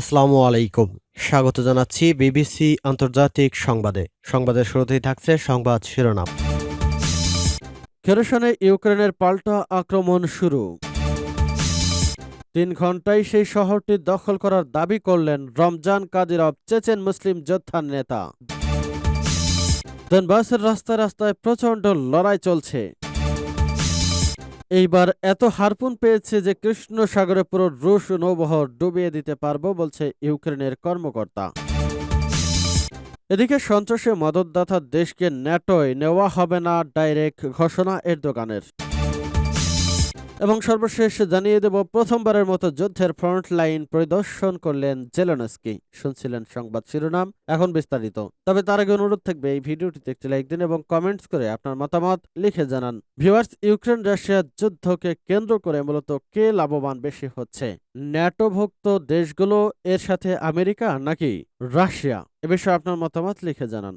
আসসালামু আলাইকুম। স্বাগত জানাচ্ছি বিবিসি আন্তর্জাতিক সংবাদে। সংবাদের শুরুতেই থাকছে সংবাদ শিরোনাম। খেরোসানে ইউক্রেনের পাল্টা আক্রমণ শুরু। তিন ঘন্টায় সেই শহরটি দখল করার দাবি করলেন রমজান কাদিরভ, চেচেন মুসলিম যোদ্ধার নেতা। দনবাসের রাস্তায় রাস্তায় প্রচণ্ড লড়াই চলছে। এইবার এত হারপুন পেয়েছে যে কৃষ্ণ সাগরে পুরো রুশ নৌবহর ডুবিয়ে দিতে পারব বলছে ইউক্রেনের কর্মকর্তা। এদিকে সন্ত্রাসে মদতদাতা দেশকে ন্যাটোয় নেওয়া হবে না, ডাইরেক্ট ঘোষণা এরদোগানের। এবং সর্বশেষ জানিয়ে দেব, প্রথমবারের মতো যুদ্ধের ফ্রন্ট লাইন পরিদর্শন করলেন জেলেনস্কি। শুনছিলেন সংবাদ শিরোনাম, এখন বিস্তারিত। তবে তার আগে অনুরোধ থাকবে, এই ভিডিওটিতে একটি লাইক দিন এবং কমেন্টস করে আপনার মতামত লিখে জানান। ভিউয়ার্স, ইউক্রেন, রাশিয়া যুদ্ধকে কেন্দ্র করে মূলত কে লাভবান বেশি হচ্ছে? ন্যাটোভুক্ত দেশগুলো এর সাথে আমেরিকা নাকি রাশিয়া? এ বিষয়ে আপনার মতামত লিখে জানান।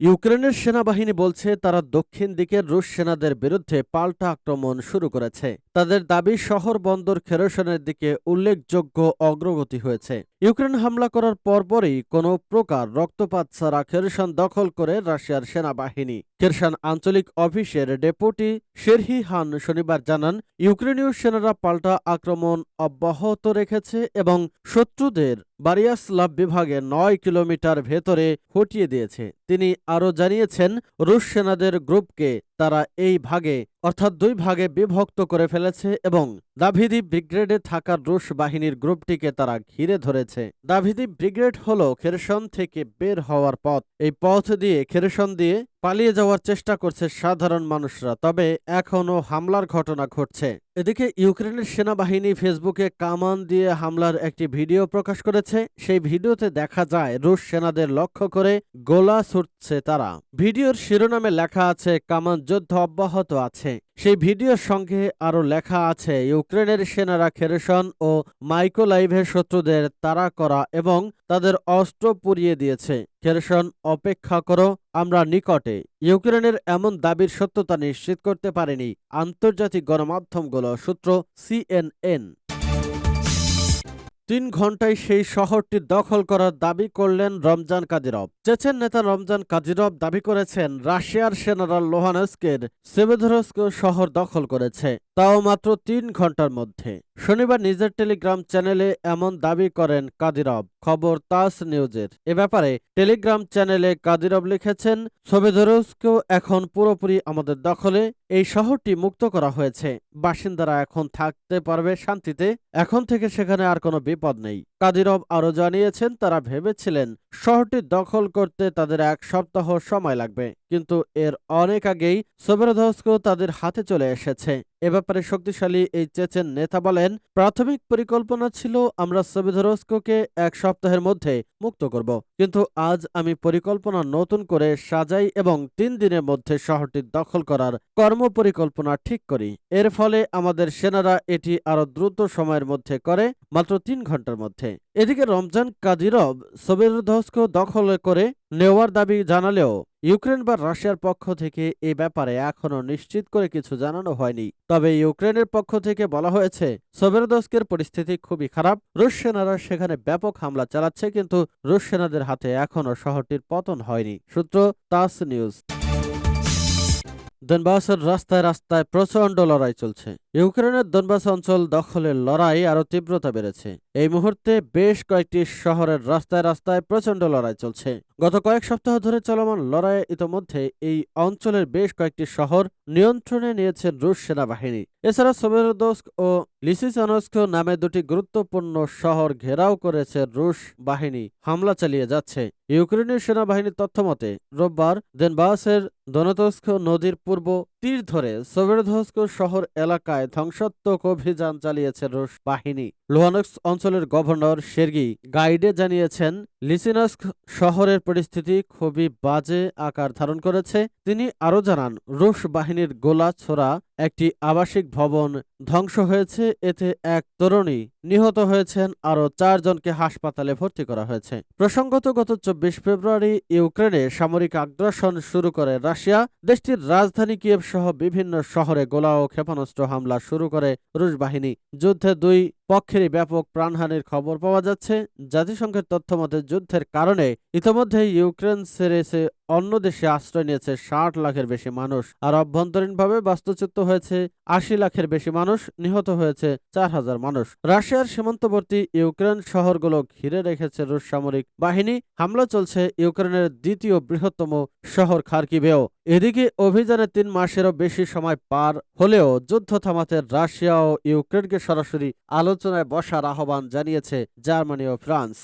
ইউক্রেনের সেনাবাহিনী বলছে তারা দক্ষিণ দিকের রুশ সেনাদের বিরুদ্ধে পাল্টা আক্রমণ শুরু করেছে। তাদের দাবি শহর বন্দর খেরসনের দিকে উল্লেখযোগ্য অগ্রগতি হয়েছে। ইউক্রেন হামলা করার পরপরই কোনো প্রকার রক্তপাত ছাড়া খেরসন দখল করে রাশিয়ার সেনাবাহিনী। খেরসান আঞ্চলিক অফিসের ডেপুটি শেরহি হান শনিবার জানান, ইউক্রেনীয় সেনারা পাল্টা আক্রমণ অব্যাহত রেখেছে এবং শত্রুদের বারিয়াসলাভ বিভাগে নয় কিলোমিটার ভেতরে হটিয়ে দিয়েছে। তিনি আরও জানিয়েছেন রুশ সেনাদের গ্রুপকে তারা এই ভাগে, অর্থাৎ দুই ভাগে বিভক্ত করে ফেলেছে এবং দাভিদি ব্রিগেডে থাকা রুশ বাহিনীর গ্রুপটিকে তারা ঘিরে ধরেছে। দাভিদি ব্রিগেড হল খেরসন থেকে বের হওয়ার পথ। এই পথ দিয়ে খেরসন দিয়ে পালিয়ে যাওয়ার চেষ্টা করছে সাধারণ মানুষরা, তবে এখনও হামলার ঘটনা ঘটছে। এদিকে ইউক্রেনের সেনাবাহিনী ফেসবুকে কামান দিয়ে হামলার একটি ভিডিও প্রকাশ করেছে। সেই ভিডিওতে দেখা যায়, রুশ সেনাদের লক্ষ্য করে গোলা ছুটছে তারা। ভিডিওর শিরোনামে লেখা আছে, কামান যুদ্ধ অব্যাহত আছে। সেই ভিডিওর সঙ্গে আরও লেখা আছে, ইউক্রেনের সেনারা খেরেসন ও মাইকোলাইভের শত্রুদের তাড়া করা এবং তাদের অস্ত্র পুড়িয়ে দিয়েছে। খেরেসন অপেক্ষা করো, আমরা নিকটে। ইউক্রেনের এমন দাবির সত্যতা নিশ্চিত করতে পারেনি। আন্তর্জাতিক গণমাধ্যমগুলো সূত্র সিএনএন। তিন ঘন্টায় সেই শহরটি দখল করার দাবি করলেন রমজান কাদিরভ। চেচেন নেতা রমজান কাদিরভ দাবি করেছেন, রাশিয়ার সেনারা লোহানস্কের সেবেধরস্ক শহর দখল করেছে। তাও মাত্র তিন ঘণ্টার মধ্যে। শনিবার নিজের টেলিগ্রাম চ্যানেলে এমন দাবি করেন কাদিরব খবর তাস নিউজের। এ ব্যাপারে টেলিগ্রাম চ্যানেলে কাদিরভ লিখেছেন সোবেধরস্ক এখন পুরোপুরি আমাদের দখলে, এই শহরটি মুক্ত করা হয়েছে। বাসিন্দারা এখন থাকতে পারবে শান্তিতে, এখন থেকে সেখানে আর কোনো বিপদ নেই। কাদিরব আরও জানিয়েছেন, তারা ভেবেছিলেন শহরটি দখল করতে তাদের এক সপ্তাহ সময় লাগবে, কিন্তু এর অনেক আগেই সোবেরধস্ক তাদের হাতে চলে এসেছে। এ ব্যাপারে শক্তিশালী এই চেচেন নেতা বলেন, প্রাথমিক পরিকল্পনা ছিল আমরা সোবেধরস্ককে এক সপ্তাহের মধ্যে মুক্ত করব, কিন্তু আজ আমি পরিকল্পনা নতুন করে সাজাই এবং তিন দিনের মধ্যে শহরটি দখল করার কর্মপরিকল্পনা ঠিক করি। এর ফলে আমাদের সেনারা এটি আরও দ্রুত সময়ের মধ্যে করে, মাত্র তিন ঘণ্টার মধ্যে। এদিকে রমজান কাদিরভ সোবেরধস্ক দখল করে নেওয়ার দাবি জানালেও ইউক্রেন বা রাশিয়ার পক্ষ থেকে এ ব্যাপারে এখনও নিশ্চিত করে কিছু জানানো হয়নি। তবে ইউক্রেনের পক্ষ থেকে বলা হয়েছে, সোবেরদস্কের পরিস্থিতি খুবই খারাপ। রুশ সেনারা সেখানে ব্যাপক হামলা চালাচ্ছে, কিন্তু রুশ সেনাদের হাতে এখনও শহরটির পতন হয়নি। সূত্র তাস নিউজ। দনবাসের রাস্তায় রাস্তায় প্রচণ্ড লড়াই চলছে। ইউক্রেনের দনবাস অঞ্চল দখলের লড়াই আরও তীব্রতা বেড়েছে। এই মুহূর্তে বেশ কয়েকটি শহরের রাস্তায় রাস্তায় প্রচণ্ড লড়াই চলছে। গত কয়েক সপ্তাহ ধরে চলমান লড়াইয়ে ইতোমধ্যে এই অঞ্চলের বেশ কয়েকটি শহর নিয়ন্ত্রণে নিয়েছেন রুশ সেনাবাহিনী। এছাড়া সোভেরদস্ক ও লিসিসানস্ক নামে দুটি গুরুত্বপূর্ণ শহর ঘেরাও করেছে রুশ বাহিনী। হামলা চালিয়ে যাচ্ছে। ইউক্রেনীয় সেনাবাহিনীর তথ্যমতে, রোববার দেনবাসের দনতস্ক নদীর পূর্ব তীর ধরে সোভেরধস্ক শহর এলাকায় ধ্বংসাত্মক অভিযান চালিয়েছে রুশ বাহিনী। লোহানস্ক অঞ্চলের গভর্নর শেরগি গাইডে জানিয়েছেন, লিসিনস্ক শহরের পরিস্থিতি খুবই বাজে আকার ধারণ করেছে। তিনি আরও জানান, রুশ বাহিনীর গোলা ছোড়া একটি আবাসিক ভবন ধ্বংস হয়েছে। এতে এক তরুণী নিহত হয়েছেন। আরও চারজনকে হাসপাতালে ভর্তি করা হয়েছে। প্রসঙ্গত, গত চব্বিশ ফেব্রুয়ারি ইউক্রেনে সামরিক আগ্রাসন শুরু করে রাশিয়া। দেশটির রাজধানী কিয়েভ সহ বিভিন্ন শহরে গোলা ও ক্ষেপণাস্ত্র হামলা শুরু করে রুশ বাহিনী। যুদ্ধে দুই পক্ষেরই ব্যাপক প্রাণহানির খবর পাওয়া যাচ্ছে। জাতিসংঘের তথ্যমতে যুদ্ধের কারণে ইতোমধ্যে ইউক্রেন ছেড়েছে অন্য দেশে আশ্রয় নিয়েছে ষাট লাখের বেশি মানুষ। আর অভ্যন্তরীণভাবে বাস্তুচ্যুত হয়েছে আশি লাখের বেশি মানুষ, নিহত হয়েছে চার হাজার মানুষ। রাশিয়ার সীমান্তবর্তী ইউক্রেন শহরগুলো ঘিরে রেখেছে রুশ সামরিক বাহিনী। হামলা চলছে ইউক্রেনের দ্বিতীয় বৃহত্তম শহর খার্কিবেও এদিকে অভিযানে তিন মাসেরও বেশি সময় পার হলেও যুদ্ধ থামাতে রাশিয়া ও ইউক্রেনকে সরাসরি আলোচনায় বসার আহ্বান জানিয়েছে জার্মানি ও ফ্রান্স।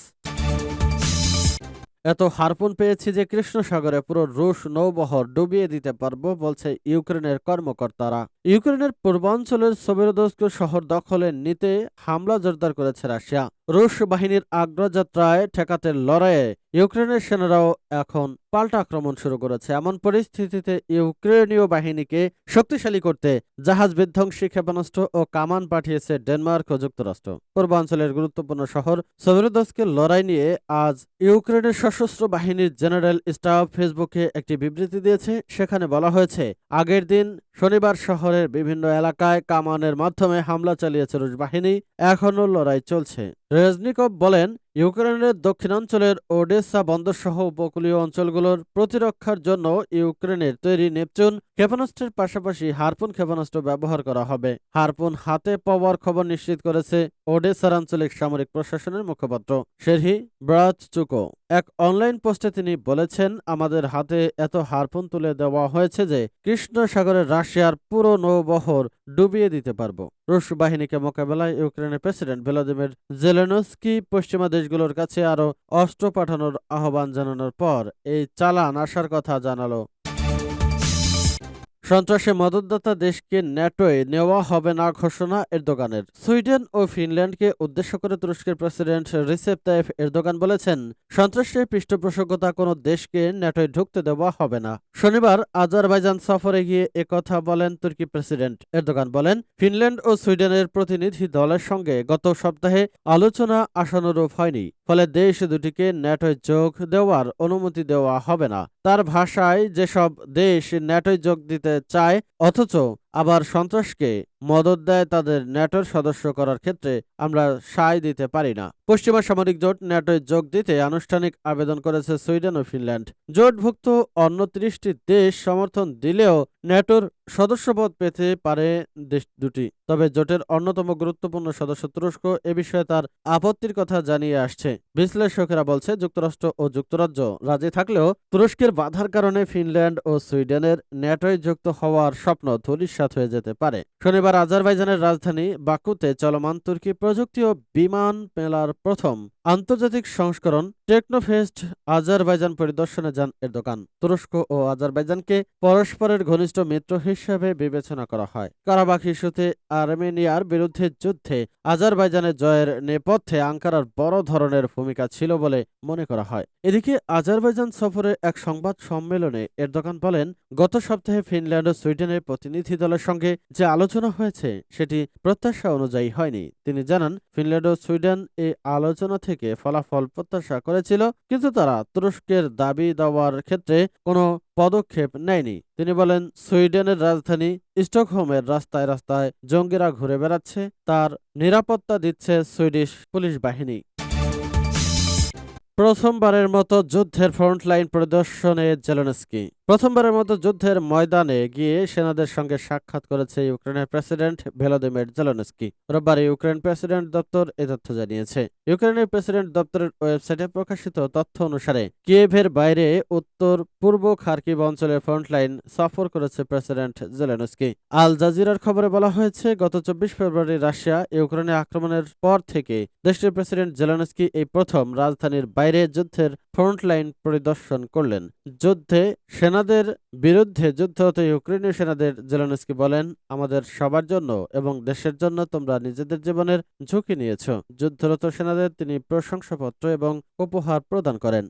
এত হারপুন পেয়েছি যে কৃষ্ণ সাগরে পুরো রুশ নৌবহর ডুবিয়ে দিতে পারব, বলছে ইউক্রেনের কর্মকর্তারা। ইউক্রেনের পূর্বাঞ্চলের সোবেরোদস্ক শহর দখলে নিতে হামলা জোরদার করেছে রাশিয়া। রুশ বাহিনীর আগ্রযাত্রায় ঠেকাতে লড়াইয়ে ইউক্রেনের সেনারাও এখন পাল্টা আক্রমণ শুরু করেছে। এমন পরিস্থিতিতে ইউক্রেনীয় বাহিনীকে শক্তিশালী করতে জাহাজ বিধ্বংসী ক্ষেপণাস্ত্র ও কামান পাঠিয়েছে ডেনমার্ক ও যুক্তরাষ্ট্র। পূর্বাঞ্চলের গুরুত্বপূর্ণ শহর সোভেরোদস্কে লড়াই নিয়ে আজ ইউক্রেনের সশস্ত্র বাহিনীর জেনারেল স্টাফ ফেসবুকে একটি বিবৃতি দিয়েছে। সেখানে বলা হয়েছে, আগের দিন শনিবার শহরের বিভিন্ন এলাকায় কামানের মাধ্যমে হামলা চালিয়েছে রুশ বাহিনী। এখনও লড়াই চলছে। রেজনিকভ বলেন ইউক্রেনের দক্ষিণাঞ্চলের ওডেসা বন্দরসহ উপকূলীয় অঞ্চলগুলোর প্রতিরক্ষার জন্য ইউক্রেনের তৈরি নেপচুন ক্ষেপণাস্ত্রের পাশাপাশি হারপুন ক্ষেপণাস্ত্র ব্যবহার করা হবে। হারপুন হাতে পাওয়ার খবর নিশ্চিত করেছে ওডেসার আঞ্চলিক সামরিক প্রশাসনের মুখপাত্র। শেরহি ব্রাত চুকো। এক অনলাইন পোস্টে তিনি বলেছেন, আমাদের হাতে এত হারপুন তুলে দেওয়া হয়েছে যে কৃষ্ণ সাগরের রাশিয়ার পুরো নৌবহর ডুবিয়ে দিতে পারব। রুশ বাহিনীকে মোকাবেলায় ইউক্রেনের প্রেসিডেন্ট ভ্লাদিমির জেলেনস্কি পশ্চিমা দেশগুলোর কাছে আরও অস্ত্র পাঠানোর আহ্বান জানানোর পর এই চালান আসার কথা জানালো। সন্ত্রাসে মদতদাতা দেশকে ন্যাটোয় নেওয়া হবে না ঘোষণা এরদোগানের। সুইডেন ও ফিনল্যান্ডকে উদ্দেশ্য করে তুরস্কের প্রেসিডেন্ট রিসেপ তাইফ এরদোগান বলেছেন, সন্ত্রাসের পৃষ্ঠপোষকতা কোনো দেশকে ন্যাটোয় ঢুকতে দেওয়া হবে না। শনিবার আজারবাইজান সফরে গিয়ে একথা বলেন তুর্কি প্রেসিডেন্ট এরদোগান বলেন, ফিনল্যান্ড ও সুইডেনের প্রতিনিধি দলের সঙ্গে গত সপ্তাহে আলোচনা আশানুরূপ হয়নি। ফলে দেশ দুটিকে ন্যাটোয় যোগ দেওয়ার অনুমতি দেওয়া হবে না। তার ভাষায় যেসব দেশ ন্যাটোয় যোগ দিতে চায়, অথচ আবার সন্ত্রাসকে মদত দেয় তাদের ন্যাটোর সদস্য করার ক্ষেত্রে আমরা সায় দিতে পারি না। পশ্চিমা সামরিক জোট ন্যাটোয় যোগ দিতে আনুষ্ঠানিক আবেদন করেছে সুইডেন ও ফিনল্যান্ড। জোটভুক্ত অন্য ত্রিশটি দেশ সমর্থন দিলেও ন্যাটোর সদস্যপদ পেতে পারে দেশ দুটি। তবে জোটের অন্যতম গুরুত্বপূর্ণ সদস্য তুরস্ক এ বিষয়ে তার আপত্তির কথা জানিয়ে আসছে। বিশ্লেষকেরা বলছে, যুক্তরাষ্ট্র ও যুক্তরাজ্য রাজি থাকলেও তুরস্কের বাধার কারণে ফিনল্যান্ড ও সুইডেনের ন্যাটোয় যুক্ত হওয়ার স্বপ্ন ধূলিসাৎ হয়ে যেতে পারে। শনিবার আজারবাইজানের রাজধানী বাকুতে চলমান তুর্কি প্রযুক্তি ও বিমান মেলার প্রথম আন্তর্জাতিক সংস্করণ টেকনোফেস্ট আজারবাইজান পরিদর্শনে যান এরদোগান তুরস্ক ও আজারবাইজানকে পরস্পরের ঘনিষ্ঠ মিত্র হিসেবে বিবেচনা করা হয়। কারাবাখ ইস্যুতে আর্মেনিয়ার বিরুদ্ধে যুদ্ধে আজারবাইজানের জয়ের নেপথ্যে আঙ্কারার বড় ধরনের ভূমিকা ছিল বলে মনে করা হয়। এদিকে আজারবাইজান সফরে এক সংবাদ সম্মেলনে এরদোগান বলেন, গত সপ্তাহে ফিনল্যান্ড ও সুইডেনের প্রতিনিধি দলের সঙ্গে যে আলোচনা হয়েছে, সেটি প্রত্যাশা অনুযায়ী হয়নি। তিনি জানান ফিনল্যান্ড ও সুইডেন এই আলোচনা থেকে ফলাফল প্রত্যাশা করেছিল, কিন্তু তারা তুরস্কের দাবি দেওয়ার ক্ষেত্রে কোনো পদক্ষেপ নেয়নি। তিনি বলেন, সুইডেনের রাজধানী স্টকহোমের রাস্তায় রাস্তায় জঙ্গিরা ঘুরে বেড়াচ্ছে, তার নিরাপত্তা দিচ্ছে সুইডিশ পুলিশ বাহিনী। প্রথমবারের মতো যুদ্ধের ফ্রন্টলাইন পরিদর্শনে জেলেনস্কি। প্রথমবারের মতো যুদ্ধের ময়দানে গিয়ে সেনাদের সঙ্গে সাক্ষাৎ করেছে ইউক্রেনের প্রেসিডেন্ট ভেলোদিমির জেলেনস্কি। রোববার ইউক্রেন প্রেসিডেন্ট দপ্তর এ তথ্য জানিয়েছে। ইউক্রেনের প্রেসিডেন্ট দপ্তরের ওয়েবসাইটে প্রকাশিত তথ্য অনুসারে, কিয়েভের বাইরে উত্তর পূর্ব খার্কিভ অঞ্চলের ফ্রন্টলাইন সফর করেছে প্রেসিডেন্ট জেলেনস্কি। আল জাজিরার খবরে বলা হয়েছে, গত চব্বিশ ফেব্রুয়ারি রাশিয়া ইউক্রেনে আক্রমণের পর থেকে দেশটির প্রেসিডেন্ট জেলেনস্কি এই প্রথম রাজধানীর বাইরে যুদ্ধের ফ্রন্টলাইন পরিদর্শন করলেন। যুদ্ধে সেনাদের বিরুদ্ধে যুদ্ধরত ইউক্রেনীয় সেনাদের জেলানস্কি বলেন, আমাদের সবার জন্য এবং দেশের জন্য তোমরা নিজেদের জীবনের ঝুঁকি নিয়েছ। যুদ্ধরত সেনাদের তিনি প্রশংসাপত্র এবং উপহার প্রদান করেন।